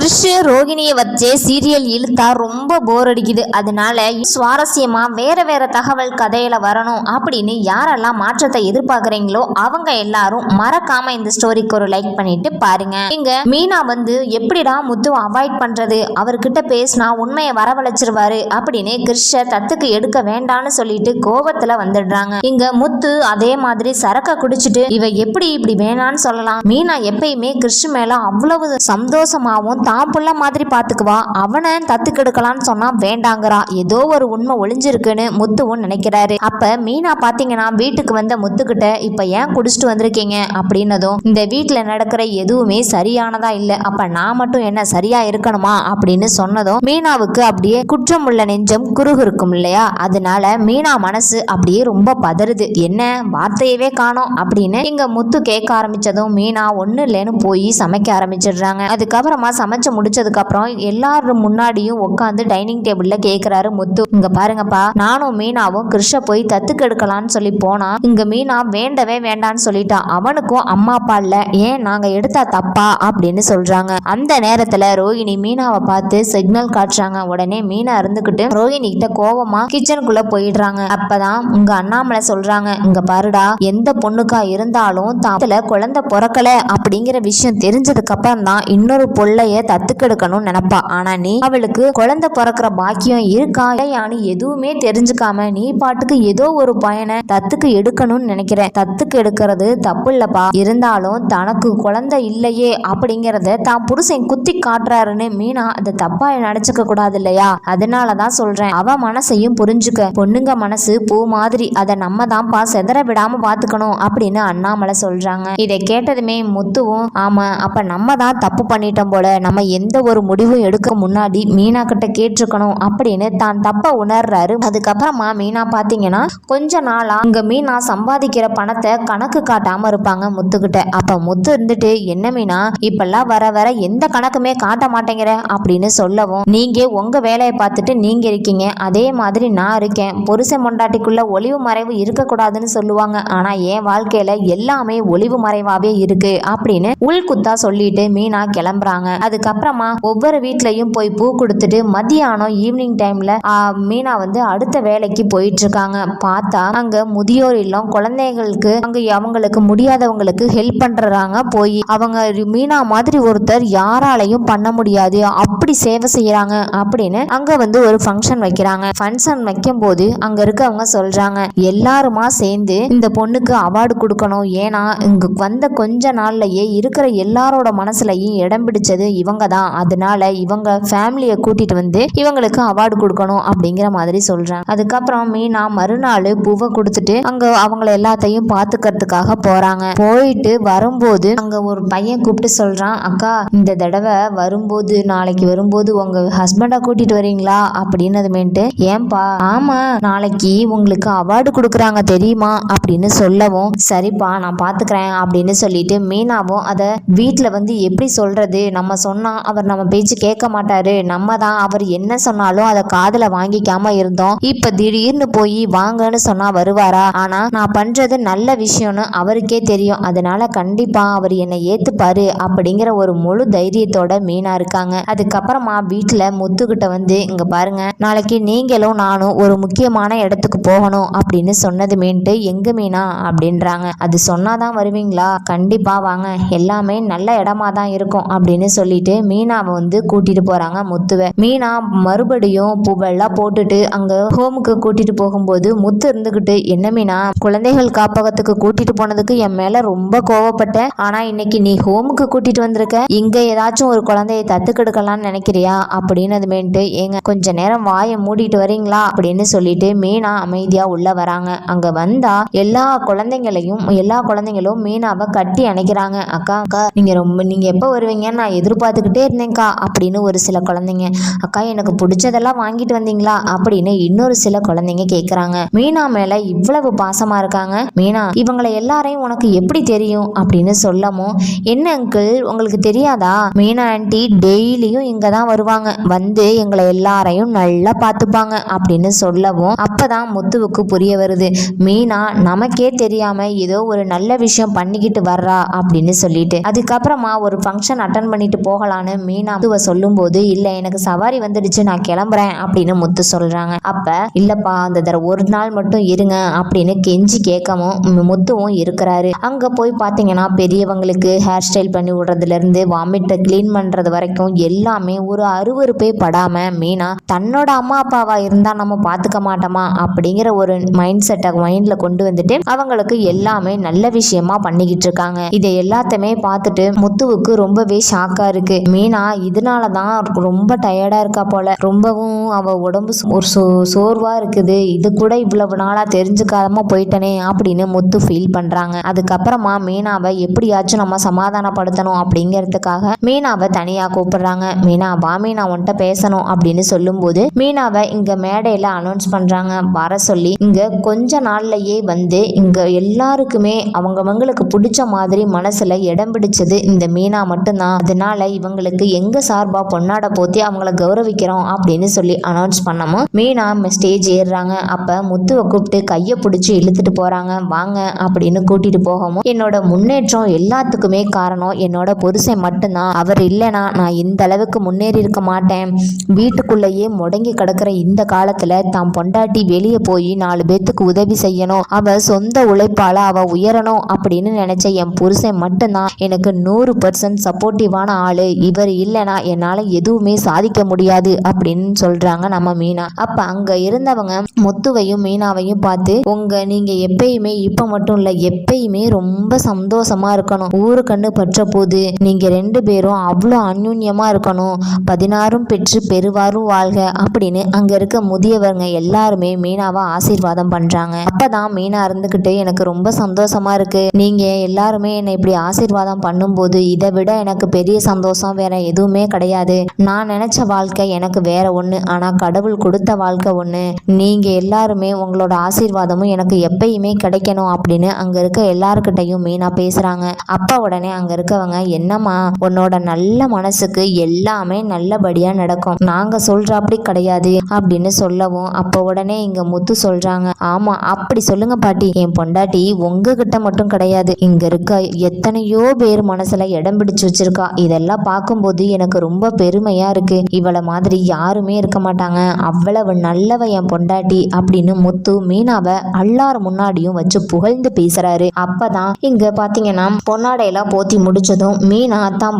கிறிஷ் ரோகிணியை வச்சே சீரியல் இழுத்தா ரொம்ப போர் அடிக்குது. அதனால சுவாரஸ்யமா வேற வேற தகவல் கதையில வரணும் அப்படின்னு யாரெல்லாம் மாற்றத்தை எதிர்பார்க்குறீங்களோ அவங்க எல்லாரும் மறக்காம இந்த ஸ்டோரிக்கு ஒரு லைக் பண்ணிட்டு பாருங்க. இங்க மீனா வந்து எப்படிடா முத்து அவாய்ட் பண்றது? அவர்கிட்ட பேசினா உண்மையை வரவழைச்சிருவாரு அப்படின்னு கிறிஷ தத்துக்கு எடுக்க வேண்டாம்னு சொல்லிட்டு கோபத்துல வந்துடுறாங்க. இங்க முத்து அதே மாதிரி சரக்க குடிச்சிட்டு இவ எப்படி இப்படி வேணான்னு சொல்லலாம்? மீனா எப்பயுமே கிறிஷ் மேல அவ்வளவு சந்தோஷமாவும் தான் புள்ள மாதிரி பார்த்துக்குவா அவனை தத்துக்கெடுக்கலாம்னு சொன்னா வேண்டாங்கிறா. ஏதோ ஒரு உண்மை ஒளிஞ்சிருக்குன்னு முத்துவும் நினைக்கிறாரு. அப்ப மீனா பாத்தீங்கன்னா வீட்டுக்கு வந்த முத்துக்கிட்ட இப்ப ஏன் குடிச்சிட்டு வந்திருக்கீங்க? அப்படின்னதும் இந்த வீட்டுல நடக்கிற எதுவுமே சரியானதா இல்ல. அப்ப நான் மட்டும் என்ன சரியா இருக்கணுமா? அப்படின்னு சொன்னதும் மீனாவுக்கு அப்படியே குற்றமுள்ள நெஞ்சம் குறுகுறுக்கும் இல்லையா? அதனால மீனா மனசு அப்படியே ரொம்ப பதறுது. என்ன? வார்த்தையவே காணோம். அப்படின்னு இங்க முத்து கேட்க ஆரம்பிச்சதும் மீனா ஒண்ணு இல்லைன்னு போய் சமைக்க ஆரம்பிச்சிடுறாங்க. அதுக்கப்புறமா சமைச்சு முடிச்சதுக்கப்புறம் எல்லாரும் முன்னாடியும் உட்காந்து டைனிங் டேபிள்ல கேக்குறாரு முத்து. இங்க பாருங்கப்பா நானும் மீனாவும் கிருஷ்ண போய் தத்துக்கெடுக்கலான்னு சொல்லி போனா இங்க மீனா வேண்டவே வேண்டான்னு சொல்லிட்டான் அவனுக்கும் அம்மா அப்பா இல்ல ஏன் நாங்க எடுத்தா தப்பா அப்படின்னு சொல்றாங்க. அந்த நேரத்துல ரோஹிணி மீனாவை பார்த்து சிக்னல் காட்டுறாங்க. உடனே மீனா இருந்துகிட்டு ரோஹிணி கிட்ட கோவமா கிச்சனுக்குள்ள போயிடுறாங்க. அப்பதான் உங்க அண்ணாமலை சொல்றாங்க இங்க பாருடா எந்த பொண்ணுக்கா இருந்தாலும் தாத்துல குழந்தை பிறக்கல அப்படிங்கிற விஷயம் தெரிஞ்சதுக்கு அப்புறம் தான் இன்னொரு பொள்ளைய தத்துக்கெடுக்கணும்னு நினைப்பா. ஆனா நீ அவளுக்கு குழந்தை பிறக்கிற பாக்கியம் இருக்கா இல்லையான்னு எதுவுமே தெரிஞ்சுக்காம நீ பாட்டுக்கு ஏதோ ஒரு பையனை தத்துக்கு எடுக்கணும்னு நினைக்கிற தத்துக்கு எடுக்கிறது தப்பு இல்லப்பா. இருந்தாலும் தனக்கு குழந்தை இல்லையே அப்படிங்கறத தான் புருஷன் குத்தி காட்டுறாருன்னு மீனா அதை தப்பா நினைச்சுக்க கூடாது இல்லையா? அதனாலதான் சொல்றேன். அவ மனசையும் புரிஞ்சுக்க. பொண்ணுங்க மனசு பூ மாதிரி. அதை நம்ம தான்ப்பா செதற விடாம பாத்துக்கணும் அப்படின்னு அண்ணாமலை சொல்றாங்க. இதை கேட்டதுமே முத்துவும் ஆமா அப்ப நம்ம தான் தப்பு பண்ணிட்டோம் போல. நம்ம எந்த ஒரு முடிவும் எடுக்க முன்னாடி மீனா கிட்ட கேட்டிருக்கணும் அப்படின்னு தான் தப்ப உணர்றாரு. அதுக்கப்புறமா மீனா பாத்தீங்கன்னா கொஞ்ச நாளா இங்க மீனா சம்பாதிக்கிற பணத்தை கணக்கு காட்டாம இருப்பாங்க முத்துக்கிட்ட. அப்ப முத்து இருந்துட்டு என்ன மீனா இப்பெல்லாம் வர வர எந்த கணக்குமே காட்ட மாட்டேங்கிற? அப்படின்னு சொல்லவும் நீங்க உங்க வேலையை பார்த்துட்டு நீங்க இருக்கீங்க. அதே மாதிரி நான் இருக்கேன். புருஷ மொண்டாட்டிக்குள்ள ஒளிவு மறைவு இருக்கக்கூடாதுன்னு சொல்லுவாங்க. ஆனா என் வாழ்க்கையில எல்லாமே ஒளிவு மறைவாவே இருக்கு. அப்படின்னு உள்குத்தா சொல்லிட்டு மீனா கிளம்புறாங்க. அதுக்கப்புறமா ஒவ்வொரு வீட்லயும் போய் பூ கொடுத்துட்டு மதியானம் ஈவினிங் டைம்ல மீனா வந்து அடுத்த வேலைக்கு போயிட்டு இருக்காங்க பார்த்தா அங்க முதியோர் இல்லம் குழந்தைகளுக்கு அங்க அவங்களுக்கு முடியாதவங்களுக்கு ஹெல்ப் பண்றாங்க போய் அவங்க மீனா மாதிரி ஒருத்தர் யாராலையும் பண்ண முடியாது. அப்படி சேவை செய்யறாங்க அப்படின்னு அங்க வந்து ஒரு ஃபங்க்ஷன் வைக்கிறாங்க. ஃபங்க்ஷன் வைக்கும் போது அங்க இருக்கவங்க சொல்றாங்க எல்லாருமா சேர்ந்து இந்த பொண்ணுக்கு அவார்டு கொடுக்கணும். ஏன்னா இங்க வந்த கொஞ்ச நாள்லயே இருக்கிற எல்லாரோட மனசுலயும் இடம் பிடிச்சது இவங்க தான் அதனால இவங்க ஃபேமிலியை கூட்டிட்டு வந்து இவங்களுக்கு அவார்டு கொடுக்கணும் அப்படிங்கிற மாதிரி சொல்றாங்க. அதுக்கப்புறம் மீனா மறுநாள் பூவை கொடுத்துட்டு அங்க அவங்கள எல்லாத்தையும் பாத்துக்கிறதுக்காக போறாங்க. போயிட்டு வரும்போது அங்க ஒரு பையன் கூப்பிட்டு சொல்றான் அக்கா இந்த தடவை வரும்போது நாளைக்கு வரும்போது உங்க ஹஸ்பண்டை கூட்டிட்டு வரீங்களா? அப்படின்னதுமேட்டு ஏன்பா ஆமா நாளைக்கு உங்களுக்கு அவார்டு கொடுக்குறாங்க தெரியுமா? அப்படின்னு சொல்லவும் சரிப்பா நான் பாத்துக்கிறேன் அப்படின்னு சொல்லிட்டு மீனாவும் அதை வீட்டில் வந்து எப்படி சொல்றது? நம்ம சொன்ன அவர் நம்ம பேச்சு கேட்க மாட்டாரு. நம்ம தான் அவர் என்ன சொன்னாலும் அதை காதில் வாங்கிக்காம இருந்தோம். இப்ப திடீர்னு போய் வாங்கன்னு சொன்னா வருவாரா? ஆனா நான் பண்றது நல்ல விஷயம்னு அவருக்கே தெரியும். அதனால கண்டிப்பா அவர் என்னை ஏத்துப்பாரு அப்படிங்கிற ஒரு முழு தைரியத்தோட மீனா இருக்காங்க. அதுக்கப்புறமா வீட்டுல முத்துக்கிட்ட வந்து இங்க பாருங்க நாளைக்கு நீங்களும் நானும் ஒரு முக்கியமான இடத்துக்கு போகணும் அப்படின்னு சொன்னது மீன்ட்டு எங்க மீனா? அப்படின்றாங்க. அது சொன்னாதான் வருவீங்களா? கண்டிப்பா வாங்க. எல்லாமே நல்ல இடமா தான் இருக்கும் அப்படின்னு சொல்லிட்டு மீனாவை வந்து கூட்டிட்டு போறாங்க முத்துவை. மீனா மறுபடியும் பூவெல்லாம் போட்டுட்டு அங்க ஹோமுக்கு கூட்டிட்டு போகும்போது முத்து இருந்துகிட்டு என்ன மீனா குழந்தைகள் காப்பகத்துக்கு கூட்டிட்டு போனதுக்கு என் மேல ரொம்ப கோவப்பட்டேன் ஆனா இன்னைக்கு நீ ஹோமுக்கு கூட்டிட்டு வந்திருக்க இங்க ஏதாச்சும் ஒரு குழந்தையை தத்துக்கெடுக்கலாம்னு நினைக்கிறியா? அப்படின்னு அப்படின்னதுமேன்ட்டு ஏங்க கொஞ்ச நேரம் வாயை மூடிட்டு வரீங்களா? அப்படின்னு சொல்லிட்டு மீனா அமைதியா உள்ள வராங்க. அங்க வந்தா எல்லா குழந்தைங்களையும் எல்லா குழந்தைங்களும் மீனாவை கட்டி அணைக்கிறாங்க. அக்கா அக்கா நீங்க ரொம்ப நீங்க எப்போ வருவீங்கன்னு நான் பார்த்துக்கிட்டே இருந்தேன்க்கா அப்படின்னு ஒரு சில குழந்தைங்க. அக்கா எனக்கு பிடிச்சதெல்லாம் வாங்கிட்டு வந்தீங்களா? அப்படின்னு இன்னொரு சில குழந்தைங்க கேட்குறாங்க மீனா மேல இவ்வளவு பாசமா இருக்காங்க. மீனா இவங்களை எல்லாரையும் உனக்கு எப்படி தெரியும்? அப்படின்னு சொல்லவும் என்ன அங்கிள் உங்களுக்கு தெரியாதா? மீனா ஆண்டி டெய்லியும் இங்கே தான் வருவாங்க. வந்து எங்களை எல்லாரையும் நல்லா பார்த்துப்பாங்க அப்படின்னு சொல்லவும் அப்போதான் முத்துவுக்கு புரிய வருது. மீனா நமக்கே தெரியாம ஏதோ ஒரு நல்ல விஷயம் பண்ணிக்கிட்டு வர்றா. அப்படின்னு சொல்லிட்டு அதுக்கப்புறமா ஒரு ஃபங்க்ஷன் அட்டன் பண்ணிட்டு போகலாம். ஆளான மீனா முத்துவ சொல்லும்போது இல்ல எனக்கு சவாரி வந்துடுச்சு நான் கிளம்புறேன் அப்படின்னு முத்து சொல்றாங்க. அப்ப இல்லப்பா அந்த தடவை ஒரு நாள் மட்டும் இருங்க அப்படின்னு கெஞ்சி கேட்கவும் முத்துவும் இருக்கிறாரு. அங்க போய் பாத்தீங்கன்னா பெரியவங்களுக்கு ஹேர் ஸ்டைல் பண்ணி விடுறதுல இருந்து வாமிட்டை க்ளீன் பண்றது வரைக்கும் எல்லாமே ஒரு அருவருப்பே படாம மீனா தன்னோட அம்மா அப்பாவா இருந்தா நம்ம பாத்துக்க மாட்டோமா? அப்படிங்கிற ஒரு மைண்ட் செட்டை மைண்ட்ல கொண்டு வந்துட்டு அவங்களுக்கு எல்லாமே நல்ல விஷயமா பண்ணிக்கிட்டு இருக்காங்க. இதை எல்லாத்தையுமே பார்த்துட்டு முத்துவுக்கு ரொம்பவே ஷாக்கா இருக்கு. மீனா இதனால தான் ரொம்ப டயர்டா இருக்கா போல. ரொம்பவும் அவ உடம்பு சோ- ஒரு சோ சோர்வா இருக்குது. இது கூட இவ்வளவு நாளா தெரிஞ்சுக்காம போயிட்டனே அப்படின்னு முத்து ஃபீல் பண்றாங்க. அதுக்கப்புறமா மீனாவை எப்படியாச்சும் நம்ம சமாதானப்படுத்தணும் அப்படிங்கிறதுக்காக மீனாவை தனியா கூப்பிடுறாங்க. மீனா வா மீனா உன்கிட்ட பேசணும் அப்படின்னு சொல்லும்போது மீனாவை இங்க மேடையில அனௌன்ஸ் பண்றாங்க. வர சொல்லி இங்க கொஞ்ச நாள்லயே வந்து இங்க எல்லாருக்குமே அவங்கவங்களுக்கு பிடிச்ச மாதிரி மனசுல இடம் பிடிச்சது இந்த மீனா மட்டும்தான். அதனால இவங்களுக்கு எங்க சார்பா பொன்னாட போத்தி அவங்கள கௌரவிக்கிறோம் அப்படின்னு சொல்லி அனௌன்ஸ் பண்ணமோ. மீனா ஸ்டேஜ் ஏறுறாங்க அப்ப முத்துவை கூப்பிட்டு கையை பிடிச்சி இழுத்துட்டு போறாங்க. வாங்க அப்படின்னு கூட்டிட்டு போகவும் என்னோட முன்னேற்றம் எல்லாத்துக்குமே காரணம் என்னோட புருஷன் மட்டும்தான். அவர் இல்லைனா நான் இந்த அளவுக்கு முன்னேறி இருக்க மாட்டேன். வீட்டுக்குள்ளேயே முடங்கி கிடக்கிற இந்த காலத்துல தான் பொண்டாட்டி வெளியே போய் நாலு பேத்துக்கு உதவி செய்யணும். அவ சொந்த உழைப்பால அவ உயரணும் அப்படின்னு நினைச்ச என் புருஷன் மட்டும்தான் எனக்கு நூறு பர்சன்ட் சப்போர்ட்டிவான ஆளு. இவர் இல்லைனா என்னால் எதுவுமே சாதிக்க முடியாது அப்படின்னு சொல்றாங்க நம்ம மீனா. அப்ப அங்க இருந்தவங்க முத்துவையும் மீனாவையும் பார்த்து உங்க நீங்க எப்பயுமே இப்போ மட்டும் இல்ல எப்பயுமே ரொம்ப சந்தோஷமா இருக்கணும். ஊரு கண்டு பற்ற போது நீங்க ரெண்டு பேரும் அவ்வளோ அந்யுன்யமா இருக்கணும். பதினாறும் பெற்று பெருவாரும் வாழ்க அப்படின்னு அங்க இருக்க முதியவங்க எல்லாருமே மீனாவை ஆசீர்வாதம் பண்றாங்க. அப்பதான் மீனா இருந்துகிட்டு எனக்கு ரொம்ப சந்தோஷமா இருக்கு. நீங்கள் எல்லாருமே என்னை இப்படி ஆசீர்வாதம் பண்ணும்போது இதை விட எனக்கு பெரிய சந்தோஷம் வேற எதுவுமே கிடையாது. நான் நினைச்ச வாழ்க்கை எனக்கு வேற ஒண்ணு. ஆனா கடவுள் கொடுத்த வாழ்க்கை ஒண்ணு. நீங்க எல்லாருமே உங்களோட ஆசீர்வாதமும் எனக்கு எப்பயுமே கிடைக்கணும் அப்படின்னு அங்க இருக்க எல்லாருக்கிட்டையும் மீனா பேசுறாங்க. அப்பா உடனே அங்க இருக்கவங்க என்னம்மா உன்னோட நல்ல மனசுக்கு எல்லாமே நல்லபடியா நடக்கும். நாங்க சொல்றாப்படி கிடையாது அப்படின்னு சொல்லவும் அப்ப உடனே இங்க முத்து சொல்றாங்க ஆமா அப்படி சொல்லுங்க பாட்டி. என் பொண்டாட்டி உங்ககிட்ட மட்டும் கிடையாது. இங்க இருக்க எத்தனையோ பேர் மனசுல இடம் பிடிச்சு வச்சிருக்கா. இதெல்லாம் பார்க்கும்போது எனக்கு ரொம்ப பெருமையாக இருக்குது இவளை மாதிரி யாருமே இருக்க மாட்டாங்க. அவ்வளவு நல்லவ என் பொண்டாட்டி அப்படின்னு முத்து மீனாவை எல்லார் முன்னாடியும் வச்சு புகழ்ந்து பேசுறாரு. அப்பதான் இங்க பாத்தீங்கன்னா பொன்னாடையெல்லாம் போத்தி முடிச்சதும் மீனா தான்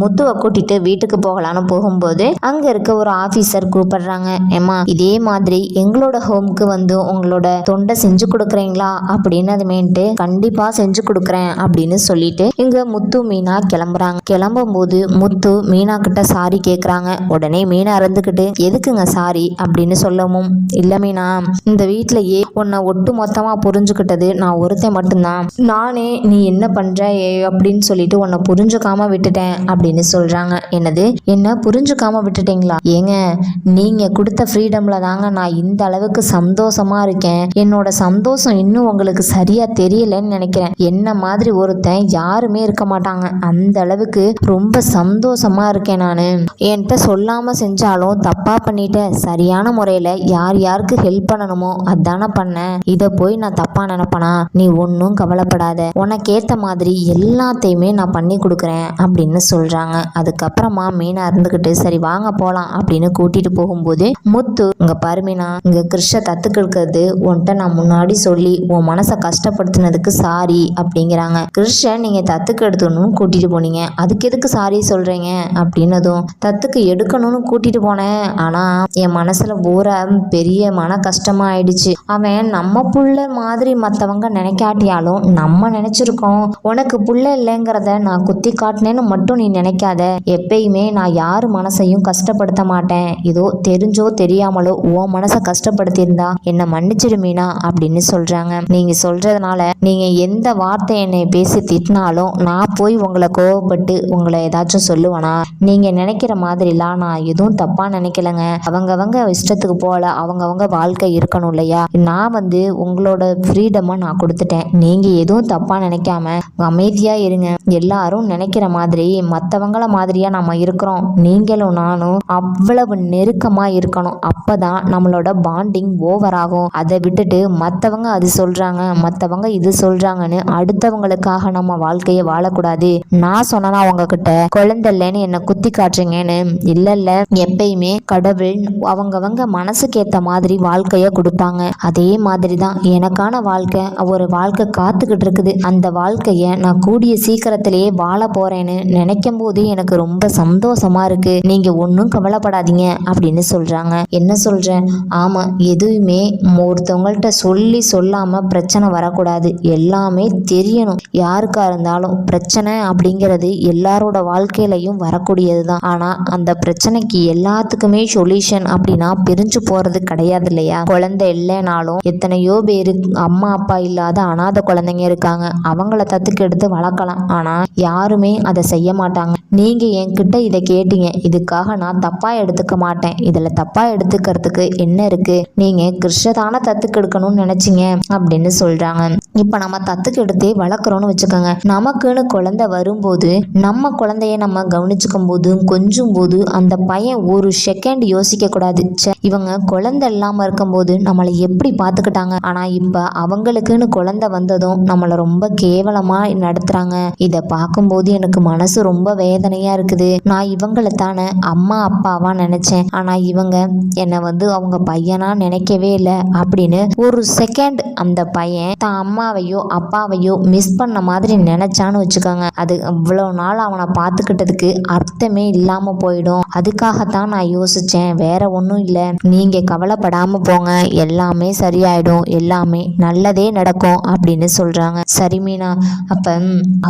முத்துவை கூட்டிட்டு வீட்டுக்கு போகலான்னு போகும்போது அங்க இருக்க ஒரு ஆபீசர் கூப்பிடுறாங்க. ஏமா இதே மாதிரி எங்களோட ஹோம்க்கு வந்து உங்களோட தொண்டை செஞ்சு கொடுக்குறீங்களா? அப்படின்னு அதுமேன்ட்டு கண்டிப்பா செஞ்சு கொடுக்குறேன் அப்படின்னு சொல்லிட்டு இங்க முத்து மீனா கிளம்புறாங்க. கிளம்பும் போது முத்து மீனா கிட்ட சாரி கேக்குறாங்க. உடனே மீனா இருந்துகிட்டு எதுக்குங்க சாரி? அப்படின்னு சொல்லவும் இல்ல மீனா இந்த வீட்டிலேயே உன்னை ஒட்டு மொத்தமா புரிஞ்சுக்கிட்டது நான் ஒருத்தன் மட்டும்தான். நானே நீ என்ன பண்ற ஏ அப்படின்னு சொல்லிட்டு உன்னை புரிஞ்சுக்காம விட்டுட்டேன் அப்படின்னு சொல்றாங்க. என்னது? என்ன? புரிஞ்சுக்காம விட்டுட்டீங்களா? ஏங்க நீங்க கொடுத்த ஃப்ரீடம்ல தாங்க நான் இந்த அளவுக்கு சந்தோஷமா இருக்கேன். என்னோட சந்தோஷம் இன்னும் உங்களுக்கு சரியா தெரியலன்னு நினைக்கிறேன். என்ன மாதிரி ஒருத்தன் யாருமே இருக்க மாட்டாங்க. அந்த அளவுக்கு ரொம்ப சந்தோஷமா இருக்கேன் நான். என்கிட்ட சொல்லாம செஞ்சாலும் தப்பா பண்ணிட்டேன். சரியான முறையில யார் யாருக்கு ஹெல்ப் பண்ணணுமோ அதானே பண்ணேன். இதை போய் நான் தப்பா நினைப்பனா? நீ ஒன்றும் கவலைப்படாத. உனக்கேத்த மாதிரி எல்லாத்தையுமே நான் பண்ணி கொடுக்குறேன் அப்படின்னு சொல்றாங்க. அதுக்கப்புறமா மீனா இருந்துகிட்டு சரி வாங்க போலாம் அப்படின்னு கூட்டிட்டு போகும்போது முத்து இங்க பாரு மீனா இங்க கிருஷ்ண தத்துக்கிறது உன்கிட்ட நான் முன்னாடி சொல்லி உன் மனசை கஷ்டப்படுத்தினதுக்கு சாரி அப்படிங்கிறாங்க. கிருஷ்ணன் நீங்க தத்துக்கு எடுத்துக்கணும்னு கூட்டிட்டு போனீங்க. அதுக்கு எதுக்கு சாரி சொல்றீங்க அப்படின்னதும் தத்துக்கு எடுக்கணும்னு கூட்டிட்டு போனேன். ஆனா என் மனசுல பூரா பெரிய மன கஷ்டமா ஆயிடுச்சு. அவன் நம்ம புள்ள மாதிரி மத்தவங்க நினைக்காட்டியாலும் நம்ம நினைச்சிருக்கோம். உனக்கு புள்ள இல்லைங்கிறத நான் குத்தி காட்டினேன்னு மட்டும் நீ நினைக்காத. எப்பயுமே நான் யார் மனசையும் கஷ்டப்படுத்த மாட்டேன். ஏதோ தெரிஞ்சோ தெரியாமலோ உன் மனசை கஷ்டப்படுத்தியிருந்தா என்னை மன்னிச்சிடு மீனா அப்படின்னு சொல்றாங்க. நீங்க சொல்றதுனால நீங்க எந்த வார்த்தை என்னை பேசி திட்டினாலும் நான் போய் உங்களை கோவப்பட்டு உங்களை ஏதாச்சும் சொல்லுவேனா? நீங்க நினைக்கிற மாதிரிலாம் நான் எதுவும் தப்பா நினைக்கலங்க. அவங்கவங்க இஷ்டத்துக்கு போல அவங்கவங்க வாழ்க்கை இருக்கணும் இல்லையா? நான் வந்து உங்களோட ஃப்ரீடமை நான் கொடுத்துட்டேன். நீங்க எதுவும் தப்பா நினைக்காம அமைதியா இருங்க. எல்லாரும் நினைக்கிற மாதிரி மற்றவங்கள மாதிரியா நம்ம இருக்கிறோம். நீங்களும் நானும் அவ்வளவு நெருக்கமா இருக்கணும். அப்பதான் நம்மளோட பாண்டிங் ஓவர் ஆகும். அதை விட்டுட்டு மற்றவங்க அது சொல்றாங்க மற்றவங்க இது சொல்றாங்கன்னு அடுத்தவங்களுக்காக நம்ம வாழ்க்கையை வாழக்கூடாது. நான் சொன்னா உங்ககிட்ட? குழந்தை இல்லைன்னு என்னை குத்தி காட்டுறீங்கன்னு. இல்ல இல்ல எப்பயுமே கடவுள் அவங்கவங்க மனசுக்கு ஏத்த மாதிரி வாழ்க்கைய கொடுப்பாங்க அதே மாதிரி தான் எனக்கான வாழ்க்கை ஒரு வாழ்க்கை காத்துக்கிட்டு இருக்குது. அந்த வாழ்க்கைய நான் கூடிய சீக்கிரத்திலேயே வாழ போறேன்னு நினைக்கும் போது எனக்கு ரொம்ப சந்தோஷமா இருக்கு. நீங்க ஒன்றும் கவலைப்படாதீங்க அப்படின்னு சொல்றாங்க. என்ன சொல்றேன் ஆமா எதுவுமே ஒருத்தவங்கள்ட்ட சொல்லி சொல்லாம பிரச்சனை வரக்கூடாது. எல்லாமே தெரியணும். யாருக்கா இருந்தாலும் பிரச்சனை அப்படிங்கிறது எல்லாரோட வாழ்க்கையிலையும் வரக்கூடியது தான் ஆனா அந்த பிரச்சனைக்கு எல்லாத்துக்குமே சொல்யூஷன் அப்படின்னா பிரிஞ்சு போறது கிடையாது இல்லையா? குழந்தை இல்லைனாலும் எத்தனையோ பேரு அம்மா அப்பா இல்லாத அனாதை குழந்தைங்க இருக்காங்க. அவங்கள தத்துக்கு எடுத்து வளர்க்கலாம். ஆனா யாருமே அதை செய்ய மாட்டாங்க. நீங்க என்கிட்ட இதை கேட்டீங்க. இதுக்காக நான் தப்பா எடுத்துக்க மாட்டேன். இதுல தப்பா எடுத்துக்கிறதுக்கு என்ன இருக்கு? நீங்க கிருஷ்ணதான தத்துக்கு எடுக்கணும்னு நினைச்சீங்க அப்படின்னு சொல்றாங்க. இப்ப நம்ம தத்துக்கு எடுத்தே வளர்க்குறோம்னு வச்சுக்கோங்க. நமக்குன்னு குழந்தை வரும்போது நம்ம குழந்தைய நம்ம கவனிச்சுக்கும் போது கொஞ்சும் போது அந்த பையன் ஒரு செகண்ட் யோசிக்க கூடாது இவங்க குழந்தை இல்லாம இருக்கும்போது நம்மளை எப்படி பார்த்துக்கிட்டாங்க? ஆனா இப்ப அவங்களுக்குன்னு குழந்தை வந்ததும் நம்மளை ரொம்ப கேவலமா நடத்துறாங்க. இதை பார்க்கும்போது எனக்கு மனசு ரொம்ப வேதனையா இருக்குது. நான் இவங்களை தானே அம்மா அப்பாவா நினைச்சேன். ஆனா இவங்க என்னை வந்து அவங்க பையனா நினைக்கவே இல்லை அப்படின்னு ஒரு செகண்ட் அந்த பையன் தான் அம்மாவையோ அப்பாவையோ மிஸ் பண்ண மாதிரி நினைச்சான்னு வச்சுக்கோங்க. அது அவ்வளோ நாள் அவனை பார்த்து பார்த்துக்கிட்டதுக்கு அர்த்தமே இல்லாம போயிடும். அதுக்காகத்தான் நான் யோசிச்சேன். வேற ஒன்றும் இல்லை. நீங்க கவலைப்படாம போங்க. எல்லாமே சரியாயிடும். எல்லாமே நல்லதே நடக்கும் அப்படின்னு சொல்றாங்க. சரி மீனா அப்ப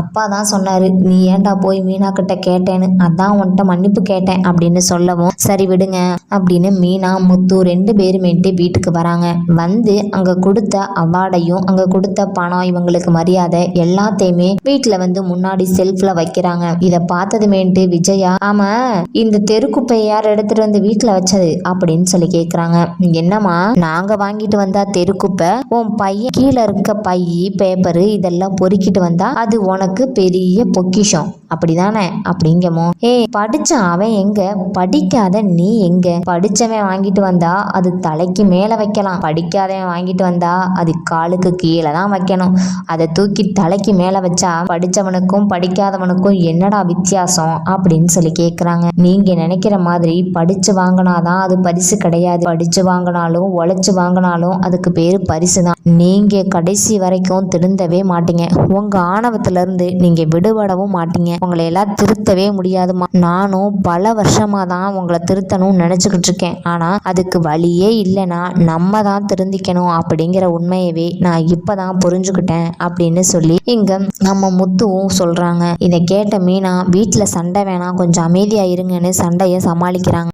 அப்பா தான் சொன்னாரு நீ ஏன்டா போய் மீனா கிட்ட கேட்டேன்னு? அதான் உன்கிட்ட மன்னிப்பு கேட்டேன் அப்படின்னு சொல்லவும் சரி விடுங்க அப்படின்னு மீனா முத்து ரெண்டு பேருமேட்டு வீட்டுக்கு வராங்க. வந்து அங்க கொடுத்த அவார்டையும் அங்க கொடுத்த பணம் இவங்களுக்கு மரியாதை எல்லாத்தையுமே வீட்டுல வந்து முன்னாடி செல்ஃப்ல வைக்கிறாங்க. இத பார்த்ததுமேன்ட்டு விஜயா ஆமா இந்த தெருக்குப்பையை யார் எடுத்துட்டு வந்து வீட்டுல வச்சது? அப்படின்னு சொல்லி கேக்குறாங்க. என்னம்மா நாங்க வாங்கிட்டு வந்தா தெருக்குப்பை உன் பையன் கீழே இருக்க பை பேப்பரு இதெல்லாம் பொறுக்கிட்டு வந்தா அது உனக்கு பெரிய பொக்கிஷம். அப்படிதானே? அப்படிங்கமோ ஏய் படிச்ச அவன் எங்க? படிக்காத நீ எங்க? படிச்சவன் வாங்கிட்டு வந்தா அது தலைக்கு மேல வைக்கலாம். படிக்காதவன் வாங்கிட்டு வந்தா அது காலுக்கு கீழே தான் வைக்கணும். அதை தூக்கி தலைக்கு மேல வச்சா படிச்சவனுக்கும் படிக்காதவனுக்கும் என்னடா வித்தியாசம் வித்தியாசம் அப்படின்னு சொல்லி கேக்குறாங்க. நீங்க நினைக்கிற மாதிரி படிச்சு வாங்கினாதான் அது பரிசு கிடையாது. படிச்சு வாங்கினாலும் உழைச்சு வாங்கினாலும் அதுக்கு பேரு பரிசு தான் நீங்க கடைசி வரைக்கும் திருந்தவே மாட்டீங்க. உங்க ஆணவத்துல இருந்து நீங்க விடுபடவும் மாட்டீங்க. உங்களை எல்லாம் திருத்தவே முடியாதுமா நானும் பல வருஷமா தான் உங்களை திருத்தணும்னு நினைச்சுக்கிட்டு இருக்கேன். ஆனா அதுக்கு வழியே இல்லைன்னா நம்ம தான் திருந்திக்கணும் அப்படிங்கிற உண்மையவே நான் இப்பதான் புரிஞ்சுக்கிட்டேன் அப்படின்னு சொல்லி இங்க நம்ம முத்துவும் சொல்றாங்க. இதை கேட்ட மீனா வீட்டில் சண்டை வேணாம் கொஞ்சம் அமைதியா இருங்கன்னு சண்டையை சமாளிக்கிறாங்க.